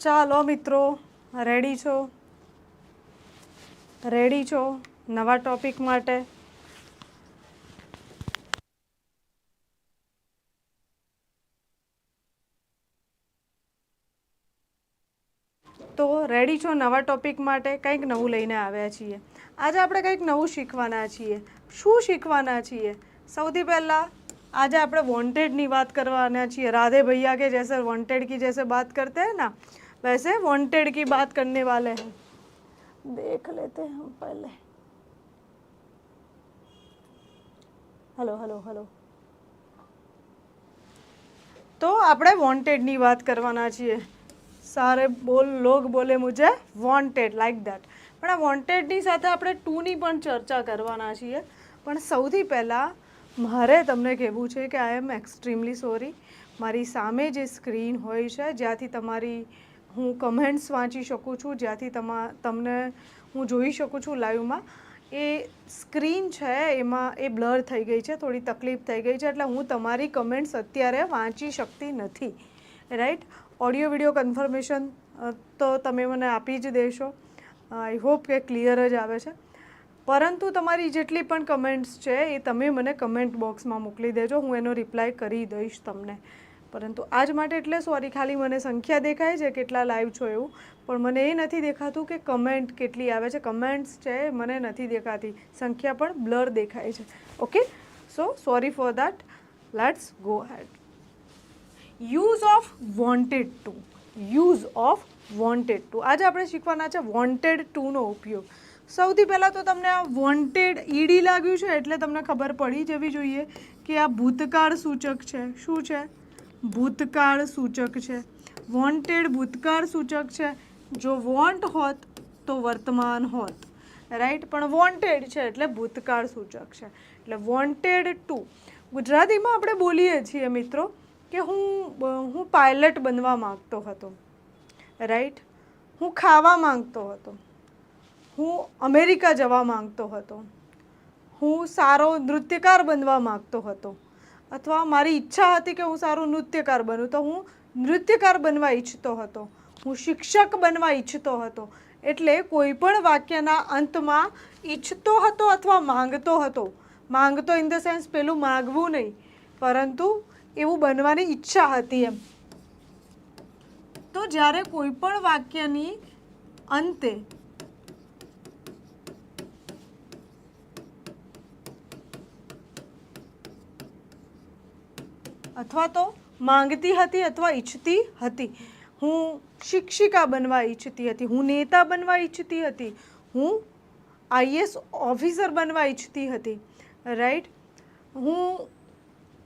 ચાલો મિત્રો રેડી છો? રેડી છો? નવા ટોપિક માટે? તો રેડી છો નવા ટોપિક માટે? કંઈક નવું લઈને આવ્યા છીએ. આજે આપણે કંઈક નવું શીખવાના છીએ. શું શીખવાના છીએ? સૌથી પહેલાં આજે આપણે વોન્ટેડની વાત કરવાના છીએ. રાધે ભૈયા કે જૈસે વોન્ટેડ કી જૈસે બાત કરતા હે ના? वैसे वांटेड की बात करने वाले हैं देख लेते हैं हम पहले हेलो हेलो हेलो તો આપણે વોન્ટેડની વાત કરવાના છીએ સારે બોલ લોગ બોલે મુજે વોન્ટેડ લાઈક દેટ પણ આ વોન્ટેડની સાથે આપણે ટુની પણ ચર્ચા કરવાના છીએ પણ સૌથી પહેલાં મારે તમને કહેવું છે કે આઈ એમ એક્સ્ટ્રીમલી સોરી મારી સામે જે સ્ક્રીન હોય છે જ્યાંથી તમારી હું કમેન્ટ્સ વાંચી શકું છું, જ્યાંથી તમા, તમને હું જોઈ શકું છું લાઈવમાં. એ સ્ક્રીન છે, એમાં એ બ્લર થઈ ગઈ છે, થોડી તકલીફ થઈ ગઈ છે, એટલે હું તમારી કમેન્ટ્સ અત્યારે વાંચી શકતી નથી. રાઈટ ઓડિયો વિડિયો કન્ફર્મેશન તો તમે મને આપી જ દેશો. આઈ હોપ કે ક્લિયર જ આવે છે. પરંતુ તમારી જેટલી પણ કમેન્ટ્સ છે, એ તમે મને કમેન્ટ બોક્સમાં મોકલી દેજો, હું એનો રિપ્લાય કરી દઈશ તમને. પરંતુ આજ માટે એટલે સોરી, ખાલી મને સંખ્યા દેખાય છે, કેટલા લાઈવ છો એવું. પણ મને એ નથી દેખાતું કે કમેન્ટ કેટલી આવે છે. કમેન્ટ્સ છે, મને નથી દેખાતી. સંખ્યા પણ બ્લર દેખાય છે. Okay so sorry for that let's go ahead use of wanted to use of wanted to આજે આપણે શીખવાના છે વોન્ટેડ ટુનો ઉપયોગ. સૌથી પહેલાં તો તમને આ વોન્ટેડ ઈડી લાગ્યું છે એટલે તમને ખબર પડી જવી જોઈએ કે આ ભૂતકાળ સૂચક છે. શું છે? ભૂતકાળ સૂચક છે. વોન્ટેડ ભૂતકાળ સૂચક છે. જો વોન્ટ હોત તો વર્તમાન હોત. રાઈટ પણ વોન્ટેડ છે એટલે ભૂતકાળ સૂચક છે. એટલે વોન્ટેડ ટુ ગુજરાતીમાં આપણે બોલીએ છીએ મિત્રો કે હું હું પાયલટ બનવા માંગતો હતો. રાઈટ હું ખાવા માંગતો હતો. હું અમેરિકા જવા માંગતો હતો. હું સારો નૃત્યકાર બનવા માગતો હતો. અથવા મારી ઈચ્છા હતી કે હું સારું નૃત્યકાર બનું, તો હું નૃત્યકાર બનવા ઈચ્છતો હતો. હું શિક્ષક બનવા ઈચ્છતો હતો. એટલે કોઈ પણ વાક્યના અંતમાં ઈચ્છતો હતો અથવા માંગતો હતો. માંગતો ઇન ધ સેન્સ પેલું માગવું નહીં, પરંતુ એવું બનવાની ઈચ્છા હતી એમ. તો જ્યારે કોઈ પણ વાક્યની અંતે અથવા તો માંગતી હતી અથવા ઈચ્છતી હતી. હું શિક્ષિકા બનવા ઈચ્છતી હતી, હું નેતા બનવા ઈચ્છતી હતી, હું આઈએસ ઓફિસર બનવા ઈચ્છતી હતી, રાઈટ? હું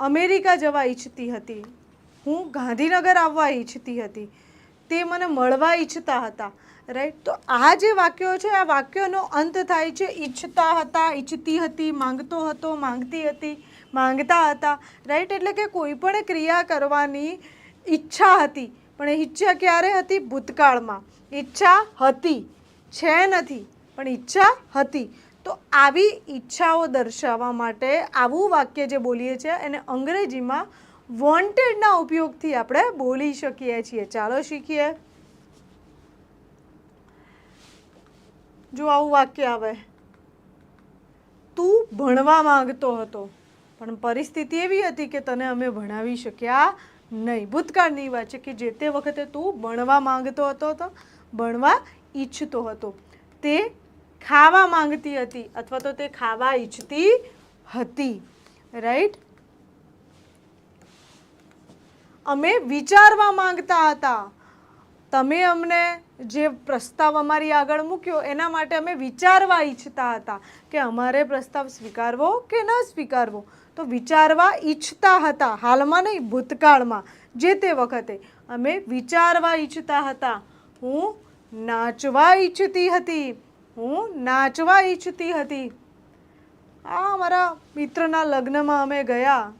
અમેરિકા જવા ઈચ્છતી હતી, હું ગાંધીનગર આવવા ઈચ્છતી હતી, તે મને મળવા ઈચ્છતા હતા, રાઈટ? તો આ જે વાક્યો છે, આ વાક્યોનો અંત થાય છે, ઈચ્છતા હતા, ઈચ્છતી હતી, માંગતો હતો, માંગતી હતી માંગતા હતા. રાઈટ એટલે કે કોઈ પણ ક્રિયા કરવાની ઈચ્છા હતી, પણ ઈચ્છા ક્યારે હતી? ભૂતકાળમાં. ઈચ્છા હતી. છે નથી, પણ ઈચ્છા હતી. તો આવી ઈચ્છાઓ દર્શાવવા માટે આવું વાક્ય જે બોલીએ છીએ, એને અંગ્રેજીમાં વોન્ટેડના ઉપયોગથી આપણે બોલી શકીએ છીએ. ચાલો શીખીએ. જો આવું વાક્ય આવે. તું ભણવા માંગતો હતો. પણ પરિસ્થિતિ એવી હતી કે તને અમે ભણાવી શક્યા નહીં. ભૂતકાળની વાત છે કે જે તે વખતે તું ભણવા માંગતો હતો તો ભણવા ઈચ્છતો હતો. તે ખાવા માંગતી હતી અથવા તો તે ખાવા ઈચ્છતી હતી. રાઈટ અમે વિચારવા માંગતા હતા. તમે અમને જે પ્રસ્તાવ અમારી આગળ મૂક્યો એના માટે અમે વિચારવા ઈચ્છતા હતા કે અમારે પ્રસ્તાવ સ્વીકારવો કે ન સ્વીકારવો. તો વિચારવા ઈચ્છતા હતા. હાલમાં નહીં, ભૂતકાળમાં, જે તે વખતે. અમે વિચારવા ઈચ્છતા હતા. હું નાચવા ઈચ્છતી હતી. હું નાચવા ઈચ્છતી હતી. આ મારા મિત્રના લગ્નમાં અમે ગયા.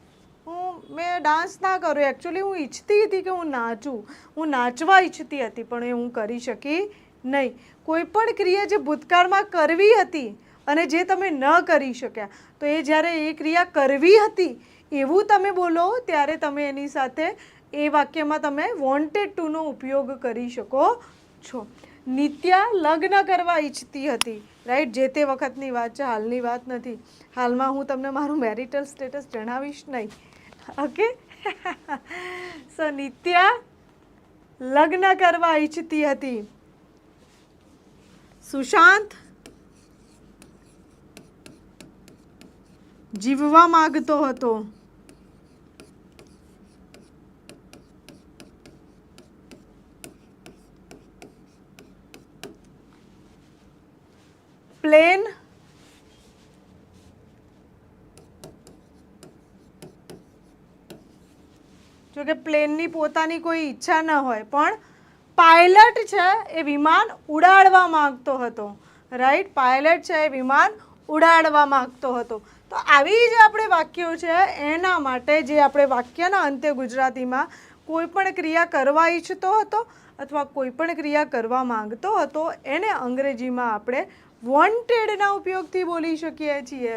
હું, મેં ડાન્સ ના કર્યો. એકચ્યુઅલી હું ઈચ્છતી હતી કે હું નાચું. હું નાચવા ઈચ્છતી હતી, પણ એ હું કરી શકી નહીં. કોઈ પણ ક્રિયા જે ભૂતકાળમાં કરવી હતી અને જે તમે ન કરી શક્યા તો એ જ્યારે એ ક્રિયા કરવી હતી, એવું તમે બોલો, ત્યારે તમે એની સાથે એ વાક્યમાં તમે વોન્ટેડ ટુનો ઉપયોગ કરી શકો છો. નિત્યા લગ્ન કરવા ઈચ્છતી હતી રાઈટ જે તે વખતની વાત છે, હાલની વાત નથી. હાલમાં હું તમને મારું મેરિટલ સ્ટેટસ જણાવીશ નહીં. ઓકે સો નિત્યા લગ્ન કરવા ઈચ્છતી હતી. સુશાંત જીવવા માંગતો હતો. પ્લેન જો કે પ્લેનની પોતાની કોઈ ઈચ્છા ન હોય, પણ પાયલટ છે એ વિમાન ઉડાડવા માંગતો હતો. રાઈટ? પાયલટ છે એ વિમાન ઉડાડવા માંગતો હતો. તો આવી જે આપણે વાક્યો છે, એના માટે જે આપણે વાક્યના અંતે ગુજરાતીમાં કોઈ પણ ક્રિયા કરવા ઈચ્છતો હતો અથવા કોઈ પણ ક્રિયા કરવા માંગતો હતો, એને અંગ્રેજીમાં આપણે વોન્ટેડના ઉપયોગથી બોલી શકીએ છીએ.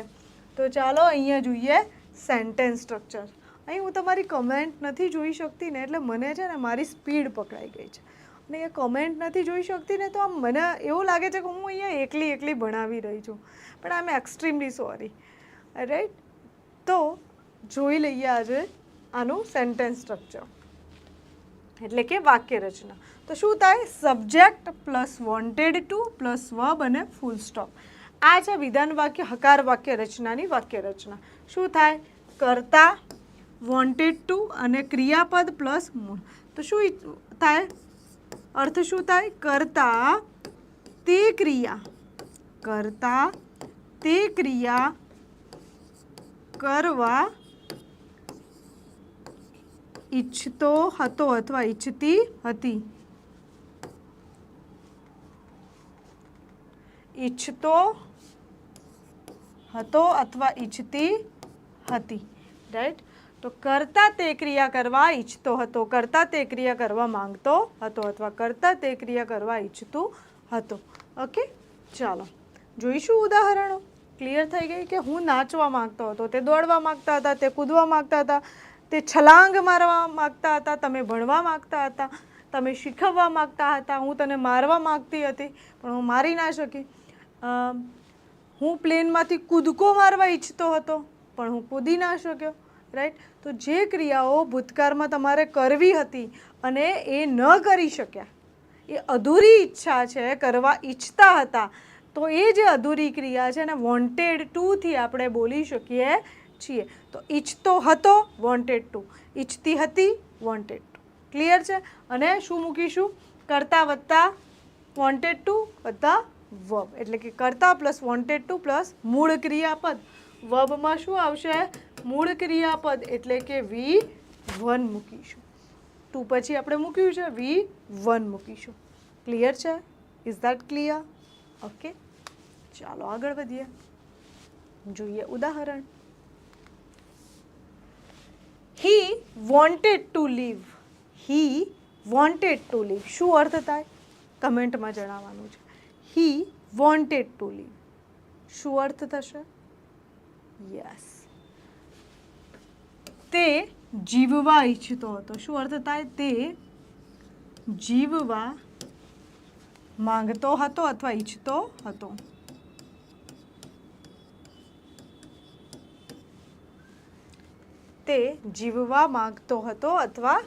તો ચાલો અહીંયા જોઈએ સેન્ટેન્સ સ્ટ્રક્ચર અહીં હું તમારી કમેન્ટ નથી જોઈ શકતી ને એટલે મને છે ને મારી સ્પીડ પકડાઈ ગઈ છે. અને એ કમેન્ટ નથી જોઈ શકતી ને તો આમ મને એવું લાગે છે કે હું અહીંયા એકલી એકલી ભણાવી રહી છું. પણ I am extremely sorry right તો જોઈ લઈએ આજે આનું સેન્ટેન્સ સ્ટ્રક્ચર એટલે કે વાક્ય રચના તો શું થાય? Subject plus wanted to plus verb અને ફૂલ સ્ટોપ આ છે વિધાન વાક્ય, હકાર વાક્ય રચનાની વાક્ય રચના શું થાય? કરતા વોન્ટેડ ટુ અને ક્રિયાપદ પ્લસ મૂળ. તો શું થાય? અર્થ શું થાય? કરતા, તે ક્રિયા. કરતા, તે ક્રિયા કરવા ઈચ્છતો હતો અથવા ઈચ્છતી હતી. ઈચ્છતો હતો અથવા ઈચ્છતી હતી. રાઈટ તો કરતા તે ક્રિયા કરવા ઈચ્છતો હતો. કરતા તે ક્રિયા કરવા માંગતો હતો અથવા કરતા તે ક્રિયા કરવા ઈચ્છતું હતો. ઓકે ચાલો. જોઈશું ઉદાહરણો. ક્લિયર થઈ ગઈ કે હું નાચવા માંગતો હતો, તે દોડવા માંગતા હતા, તે કૂદવા માંગતા હતા, તે છલાંગ મારવા માંગતા હતા, તમે ભણવા માંગતા હતા, તમે શીખવવા માંગતા હતા, હું તને મારવા માંગતી હતી, પણ હું મારી ના શકી. હું પ્લેનમાંથી કૂદકો મારવા ઈચ્છતો હતો, પણ હું કૂદી ના શક્યો રાઈટ તો જે ક્રિયાઓ ભૂતકાળમાં તમારે કરવી હતી અને એ ન કરી શક્યા, એ અધૂરી ઈચ્છા છે, કરવા ઈચ્છતા હતા તો એ જે અધૂરી ક્રિયા છે એને વોન્ટેડ ટુથી આપણે બોલી શકીએ છીએ. તો ઈચ્છતો હતો વોન્ટેડ ટુ ઈચ્છતી હતી વોન્ટેડ ટુ ક્લિયર છે? અને શું મૂકીશું? કરતા વત્તા વોન્ટેડ ટુ વત્તા વર્બ એટલે કે કરતા પ્લસ વોન્ટેડ ટુ પ્લસ મૂળ ક્રિયાપદ. વર્બમાં શું આવશે? મૂળ ક્રિયાપદ. એટલે કે વી વન મૂકીશું. ટુ પછી આપણે મૂક્યું છે? વી વન મૂકીશું. ક્લિયર છે? ઇઝ ધેટ ક્લિયર ઓકે ચાલો આગળ વધીએ. જોઈએ ઉદાહરણ. He wanted to leave he wanted to leave શું અર્થ થાય? કમેન્ટમાં જણાવવાનું છે. હી વોન્ટેડ ટુ લીવ શું અર્થ થશે? યસ તે જીવવા ઈચ્છતો હતો. શું અર્થ થાય? તે જીવવા માંગતો હતો અથવા ઈચ્છતો હતો. તે જીવવા માંગતો હતો અથવા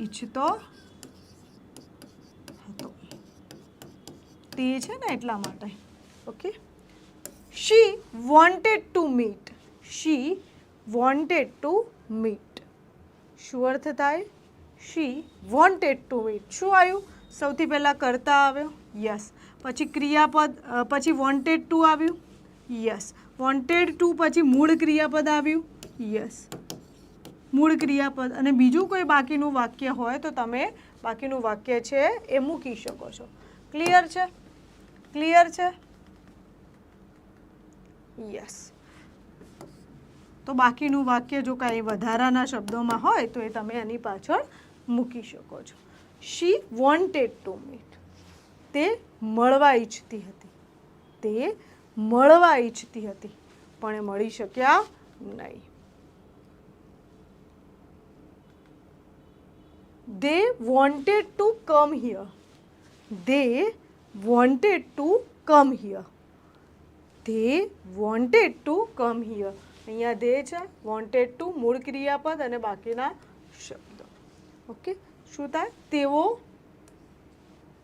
ઈચ્છતો હતો. તે છે ને એટલા માટે. Okay she wanted to meet she wanted to meet શું અર્થ થાય? શી વોન્ટેડ ટુ મીટ શું આવ્યું? સૌથી પહેલાં કરતા આવ્યો? યસ પછી ક્રિયાપદ પછી વોન્ટેડ ટુ આવ્યું? યસ વોન્ટેડ ટુ પછી મૂળ ક્રિયાપદ આવ્યું? યસ મૂળ ક્રિયાપદ અને બીજું કોઈ બાકીનું વાક્ય હોય તો તમે બાકીનું વાક્ય છે એ મૂકી શકો છો. ક્લિયર છે? ક્લિયર છે? યસ તો બાકીનું વાક્ય જો કાંઈ વધારાના શબ્દોમાં હોય તો એ તમે એની પાછળ મૂકી શકો છો. શી વોન્ટેડ ટુ મીટ તે મળવા ઈચ્છતી હતી. તે મળવા ઈચ્છતી હતી. પણ એ મળી શક્યા નહીં. They wanted to come here they wanted to come here they wanted to come here અહીંયા દે છે વોન્ટેડ ટુ મૂળ ક્રિયાપદ અને બાકીના શબ્દ. ઓકે શું થાય? તેઓ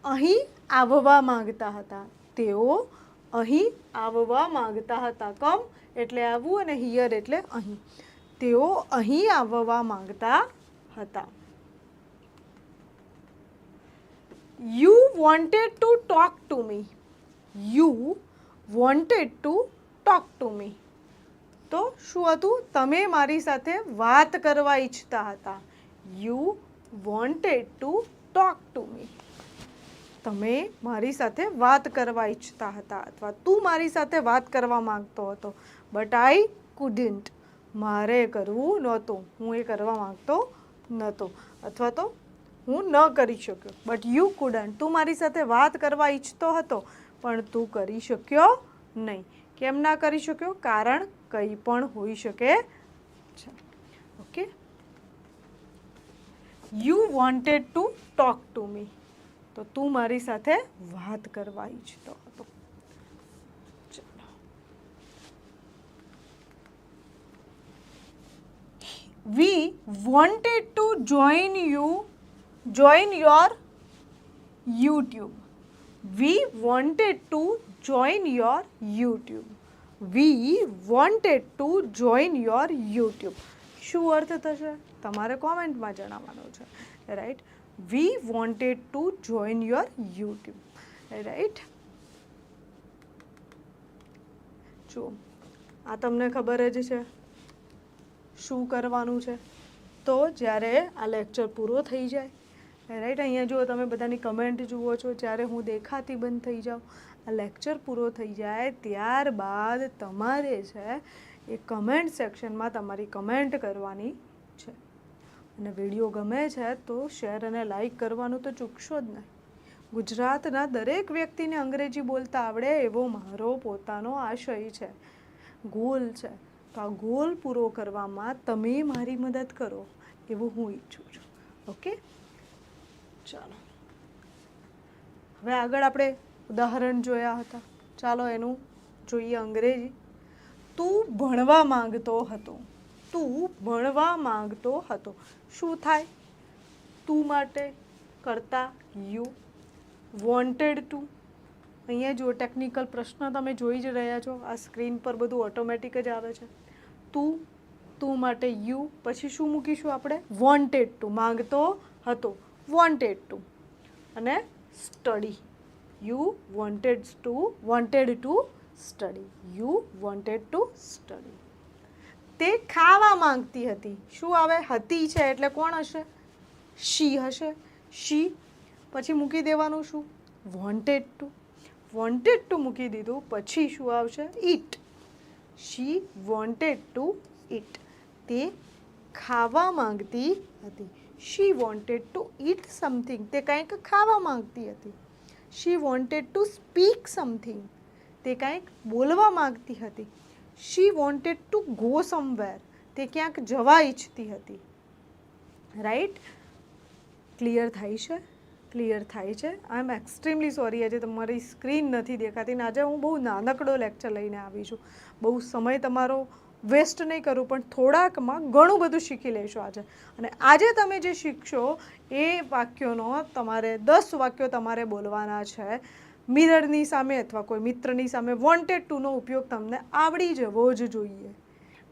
અહીં આવવા માંગતા હતા. તેઓ અહીં આવવા માંગતા હતા. કમ એટલે આવવું અને હિયર એટલે અહીં. તેઓ અહીં આવવા માંગતા હતા. You wanted to talk to me you wanted to talk to me તો શું હતું? તમે મારી સાથે વાત કરવા ઈચ્છતા હતા. You wanted to talk to me તમે મારી સાથે વાત કરવા ઈચ્છતા હતા અથવા તું મારી સાથે વાત કરવા માંગતો હતો. બટ આઈ કુડન્ટ મારે કરવું નહોતું. હું એ કરવા માંગતો નહોતો અથવા તો હું ન કરી શક્યો. બટ યુ કુડન્ટ તું મારી સાથે વાત કરવા ઈચ્છતો હતો, પણ તું કરી શક્યો નહીં. કેમ ના કરી શક્યો? કારણ કંઈ પણ હોઈ શકે છે. Okay you wanted to talk to me તો તું મારી સાથે વાત કરવા ઈચ્છતો હતો. ચાલો. We wanted to join you join your YouTube we wanted to join your YouTube we wanted to join your YouTube શું અર્થ થશે? તમારે કોમેન્ટમાં જણાવવાનો છે. Right we wanted to join your YouTube right જુઓ આ તમને ખબર જ છે. શું કરવાનું છે? તો જ્યારે આ લેક્ચર પૂરો થઈ જાય રાઈટ અહીંયા જુઓ, તમે બધાની કમેન્ટ જુઓ છો, જ્યારે હું દેખાતી બંધ થઈ જાઉં, આ લેક્ચર પૂરો થઈ જાય ત્યારબાદ તમારે છે, એ કમેન્ટ સેક્શનમાં તમારી કમેન્ટ કરવાની છે. અને વીડિયો ગમે છે, તો શેર અને લાઈક કરવાનું તો ચૂકશો જ નહીં. ગુજરાતના દરેક વ્યક્તિને અંગ્રેજી બોલતા આવડે એવો મારો પોતાનો આશય છે. ગોલ છે. તો આ ગોલ પૂરો કરવામાં તમે મારી મદદ કરો, એવું હું ઈચ્છું છું. ઓકે ચાલો. હવે આગળ આપણે ઉદાહરણ જોયા હતા. ચાલો એનું જોઈએ અંગ્રેજી. તું ભણવા માંગતો હતો. તું ભણવા માંગતો હતો. શું થાય? તું માટે કરતા યુ વોન્ટેડ ટુ. અહીંયા જો ટેકનિકલ પ્રશ્ન તમે જોઈ જ રહ્યા છો. આ સ્ક્રીન પર બધું ઓટોમેટિક જ આવે છે. તું તું માટે યુ. પછી શું મૂકીશું આપણે? Wanted to. માંગતો હતો. વોન્ટેડ ટુ અને study you wanted to wanted to study you wanted to study તે ખાવા માંગતી હતી. શું આવે? હતી છે એટલે કોણ હશે? શી હશે. શી પછી મૂકી દેવાનું શું? વોન્ટેડ ટુ વોન્ટેડ ટુ મૂકી દીધું. પછી શું આવશે? ઈટ શી વોન્ટેડ ટુ ઈટ તે ખાવા માંગતી હતી. She wanted to eat something તે કંઈક ખાવા માંગતી હતી. She wanted to speak something તે કંઈક બોલવા માંગતી હતી. She wanted to go somewhere તે ક્યાંક જવા ઈચ્છતી હતી. રાઈટ ક્લિયર થાય છે? ક્લિયર થાય છે? આઈ એમ એક્સ્ટ્રીમલી સોરી આજે તમારી સ્ક્રીન નથી દેખાતી ને આજે હું બહુ નાનકડો લેક્ચર લઈને આવી છું. બહુ સમય તમારો વેસ્ટ નહીં કરું, પણ થોડાકમાં ઘણું બધું શીખી લેશો આજે. અને આજે તમે જે શીખશો એ વાક્યોનો તમારે દસ વાક્યો તમારે બોલવાના છે. મિરરની સામે અથવા કોઈ મિત્રની સામે વોન્ટેડ ટુનો ઉપયોગ તમને આવડી જવો જ જોઈએ.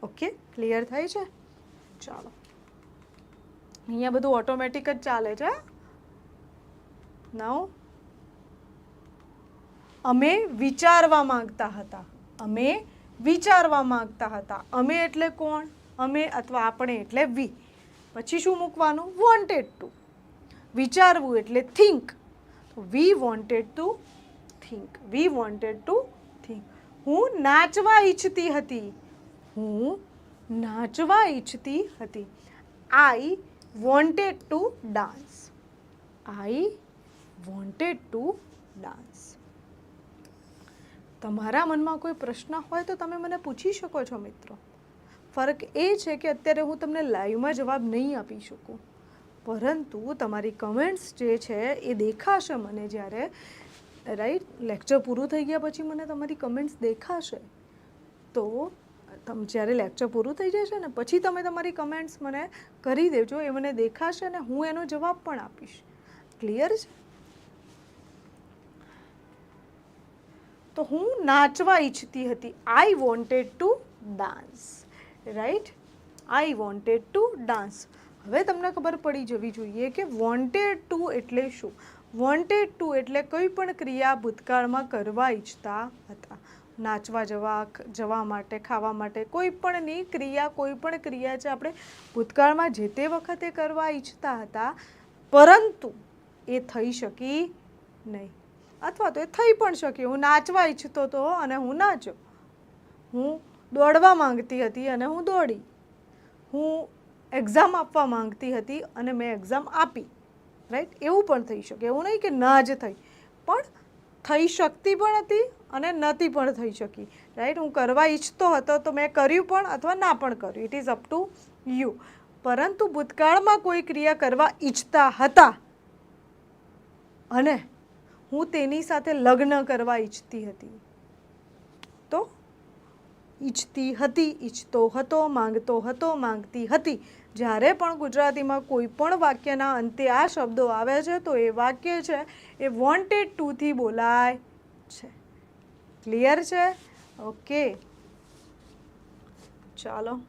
ઓકે ક્લિયર થાય છે? ચાલો. અહીંયા બધું ઓટોમેટિક જ ચાલે છે નાવ અમે વિચારવા માંગતા હતા. અમે વિચારવા માંગતા હતા, અમે એટલે કોણ? અમે અથવા આપણે એટલે વી પછી શું મૂકવાનું? વોન્ટેડ ટુ વિચારવું એટલે think we wanted to think we wanted to think હું નાચવા ઈચ્છતી હતી. હું નાચવા ઈચ્છતી હતી. I wanted to dance I wanted to dance તમારા મનમાં કોઈ પ્રશ્ન હોય તો તમે મને પૂછી શકો છો, મિત્રો. ફરક એ છે કે અત્યારે હું તમને લાઈવમાં જવાબ નહીં આપી શકું. પરંતુ તમારી કમેન્ટ્સ જે છે એ દેખાશે મને જ્યારે રાઈટ લેક્ચર પૂરું થઈ ગયા પછી મને તમારી કમેન્ટ્સ દેખાશે. તો તમ, જ્યારે લેક્ચર પૂરું થઈ જશે ને પછી તમે તમારી કમેન્ટ્સ મને કરી દેજો, એ મને દેખાશે ને હું એનો જવાબ પણ આપીશ. ક્લિયર છે? તો હું નાચવા ઈચ્છતી હતી. I wanted to dance right I wanted to dance હવે તમને ખબર પડી જવી જોઈએ કે વોન્ટેડ ટુ એટલે શું? વોન્ટેડ ટુ એટલે કોઈ પણ ક્રિયા ભૂતકાળમાં કરવા ઈચ્છતા હતા. નાચવા જવા જવા માટે, ખાવા માટે કોઈ પણની ક્રિયા, કોઈ પણ ક્રિયા છે આપણે ભૂતકાળમાં જે તે વખતે કરવા ઈચ્છતા હતા, પરંતુ એ થઈ શકી નહીં. અથવા તો એ થઈ પણ શકે. હું નાચવા ઈચ્છતો હતો અને હું નાચ્યો હું દોડવા માંગતી હતી અને હું દોડી. હું એક્ઝામ આપવા માંગતી હતી અને મેં એક્ઝામ આપી. રાઈટ એવું પણ થઈ શકે. એવું નહીં કે ના જ થઈ. પણ થઈ શકતી પણ હતી અને નહોતી પણ થઈ શકી. રાઈટ હું કરવા ઈચ્છતો હતો તો મેં કર્યું પણ અથવા ના પણ કર્યું. It is up to you પરંતુ ભૂતકાળમાં કોઈ ક્રિયા કરવા ઈચ્છતા હતા. અને હું તેની સાથે લગ્ન કરવા ઈચ્છતી હતી. તો ઈચ્છતી હતી, ઈચ્છતો હતો, માંગતો હતો, માંગતી હતી. જ્યારે પણ ગુજરાતીમાં કોઈ પણ વાક્યના અંતે આ શબ્દો આવે છે, તો એ વાક્ય છે, એ વોન્ટેડ ટુથી બોલાય છે. ક્લિયર છે? ઓકે ચાલો.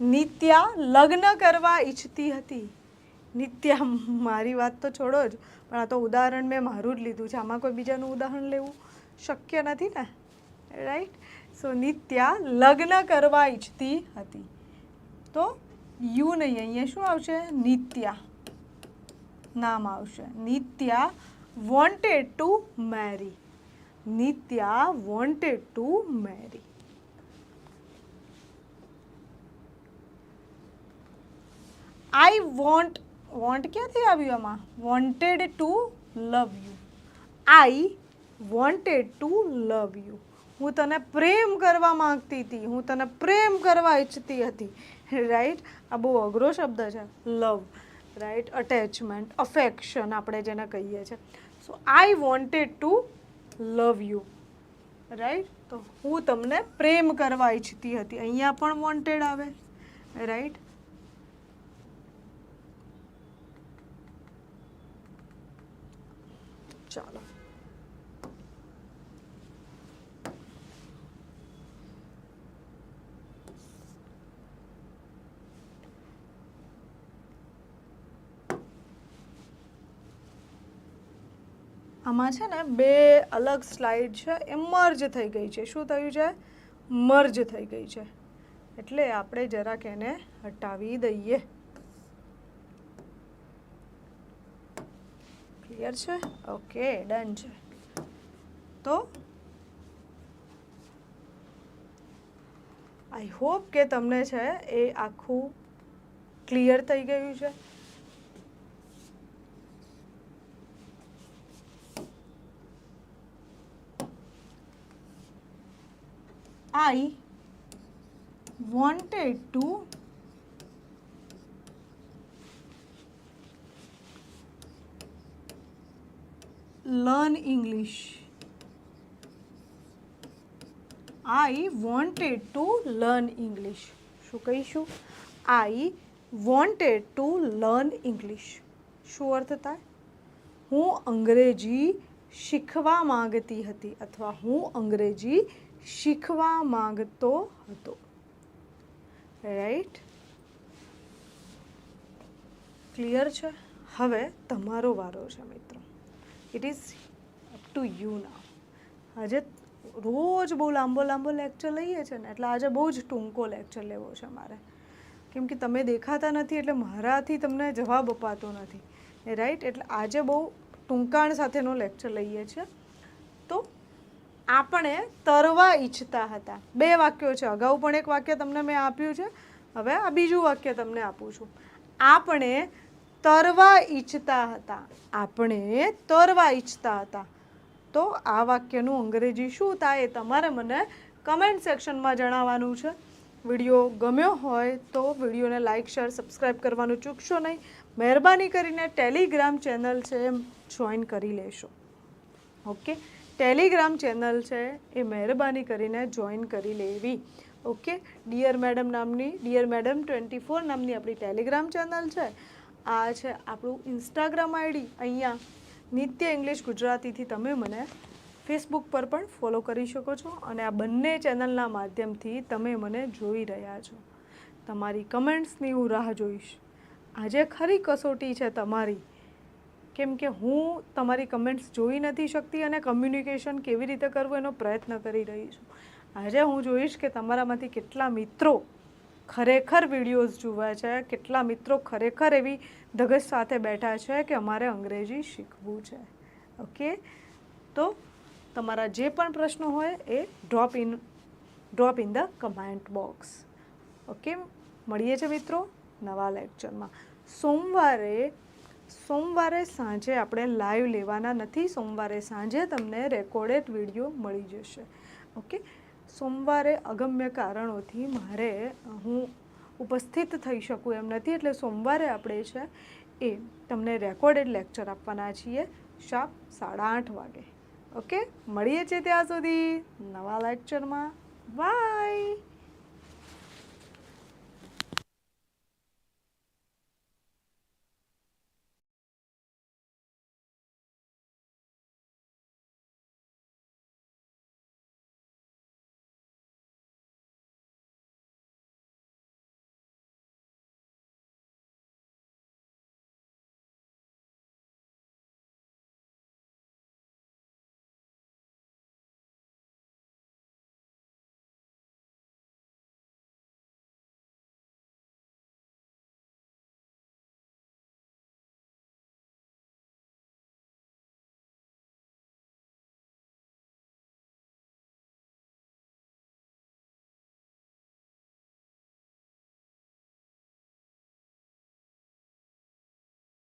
નિત્યા લગ્ન કરવા ઈચ્છતી હતી. નિત્યા મારી વાત તો છોડો જ, પણ આ તો ઉદાહરણ મેં મારું જ લીધું છે. આમાં કોઈ બીજાનું ઉદાહરણ લેવું શક્ય નથી ને? રાઈટ સો નિત્યા લગ્ન કરવા ઈચ્છતી હતી. તો યુ નહીં, અહીંયા શું આવશે? નિત્યા નામ આવશે. Nitya wanted to marry Nitya wanted to marry I want want ક્યાંથી આવ્યું આમાં? Wanted to love you I wanted to love you હું તને પ્રેમ કરવા માંગતી હતી. હું તને પ્રેમ કરવા ઈચ્છતી હતી. રાઈટ આ બહુ અઘરો શબ્દ છે. લવ રાઈટ અટેચમેન્ટ અફેક્શન આપણે જેને કહીએ છીએ. So I wanted to love you right તો હું તમને પ્રેમ કરવા ઈચ્છતી હતી. અહીંયા પણ વોન્ટેડ આવે. રાઈટ ચાલો આમાં છે ને બે અલગ સ્લાઇડ છે. એ મર્જ થઈ ગઈ છે. શું થયું છે? મર્જ થઈ ગઈ છે. એટલે આપણે જરાક એને હટાવી દઈએ. ક્લિયર છે? ઓકે, ડન છે. તો? આઈ હોપ કે તમને છે એ આખું ક્લિયર થઈ ગયું છે. I wanted to learn English. I wanted to learn English. શું કહીશું? I wanted to learn English શું અર્થ થાય? હું અંગ્રેજી શીખવા માંગતી હતી અથવા હું અંગ્રેજી શીખવા માંગતો હતો. રાઈટ ક્લિયર છે? હવે તમારો વારો છે, મિત્રો. It is up to you ના આજે રોજ બહુ લાંબો લાંબો લેક્ચર લઈએ છે ને, એટલે આજે બહુ જ ટૂંકો લેક્ચર લેવો છે મારે. કેમ કે તમે દેખાતા નથી, એટલે મારાથી તમને જવાબ અપાતો નથી. રાઈટ એટલે આજે બહુ ટૂંકાણ સાથેનો લેક્ચર લઈએ છીએ તો આપણે તરવા ઈચ્છતા હતા. બે વાક્યો છે. અગાઉ પણ એક વાક્ય તમને મેં આપ્યું છે. હવે આ બીજું વાક્ય તમને આપું છું. આપણે તરવા ઈચ્છતા હતા. આપણે તરવા ઈચ્છતા હતા. તો આ વાક્યનું અંગ્રેજી શું થાય એ તમારે મને કમેન્ટ સેક્શનમાં જણાવવાનું છે. વીડિયો ગમ્યો હોય તો વિડીયોને લાઇક શેર સબસ્ક્રાઈબ કરવાનું ચૂકશો નહીં. મહેરબાની કરીને ટેલિગ્રામ ચેનલ છે જોઈન કરી લેશો. ઓકે ટેલિગ્રામ ચેનલ છે એ મહેરબાની કરીને જોઈન કરી લેવી. ઓકે ડિયર મેડમ નામની ડિયર મેડમ ટ્વેન્ટી ફોર નામની આપણી ટેલિગ્રામ ચેનલ છે. આ છે આપણું ઇન્સ્ટાગ્રામ આઈડી. અહીંયા નિત્ય ઇંગ્લિશ ગુજરાતીથી તમે મને ફેસબુક પર પણ ફોલો કરી શકો છો અને આ બંને ચેનલના માધ્યમથી તમે મને જોઈ રહ્યા છો. તમારી કમેન્ટ્સની હું રાહ જોઈશ. આજે ખરી કસોટી છે તમારી. કેમ કે હું તમારી કમેન્ટ્સ જોઈ નથી શકતી અને કમ્યુનિકેશન કેવી રીતે કરવું એનો પ્રયત્ન કરી રહી છું. આજે હું જોઈશ કે તમારામાંથી કેટલા મિત્રો ખરેખર વિડીયોઝ જુએ છે? કેટલા મિત્રો ખરેખર એવી ધગજ સાથે બેઠા છે કે અમારે અંગ્રેજી શીખવું છે? ઓકે? તો તમારા જે પણ પ્રશ્નો હોય એ drop in drop in the comment box okay? મળીએ છીએ મિત્રો નવા લેક્ચરમાં સોમવારે સોમવારે સાંજે આપણે લાઈવ લેવાના નથી. સોમવારે સાંજે તમને રેકોર્ડેડ વીડિયો મળી જશે. ઓકે? સોમવારે અગમ્ય કારણોથી મારે હું ઉપસ્થિત થઈ શકું એમ નથી એટલે સોમવારે આપણે છે એ તમને રેકોર્ડેડ લેક્ચર આપવાના છીએ શાપ સાડા આઠ વાગે. ઓકે મળીએ છીએ ત્યાં સુધી. નવા લેક્ચરમાં બાય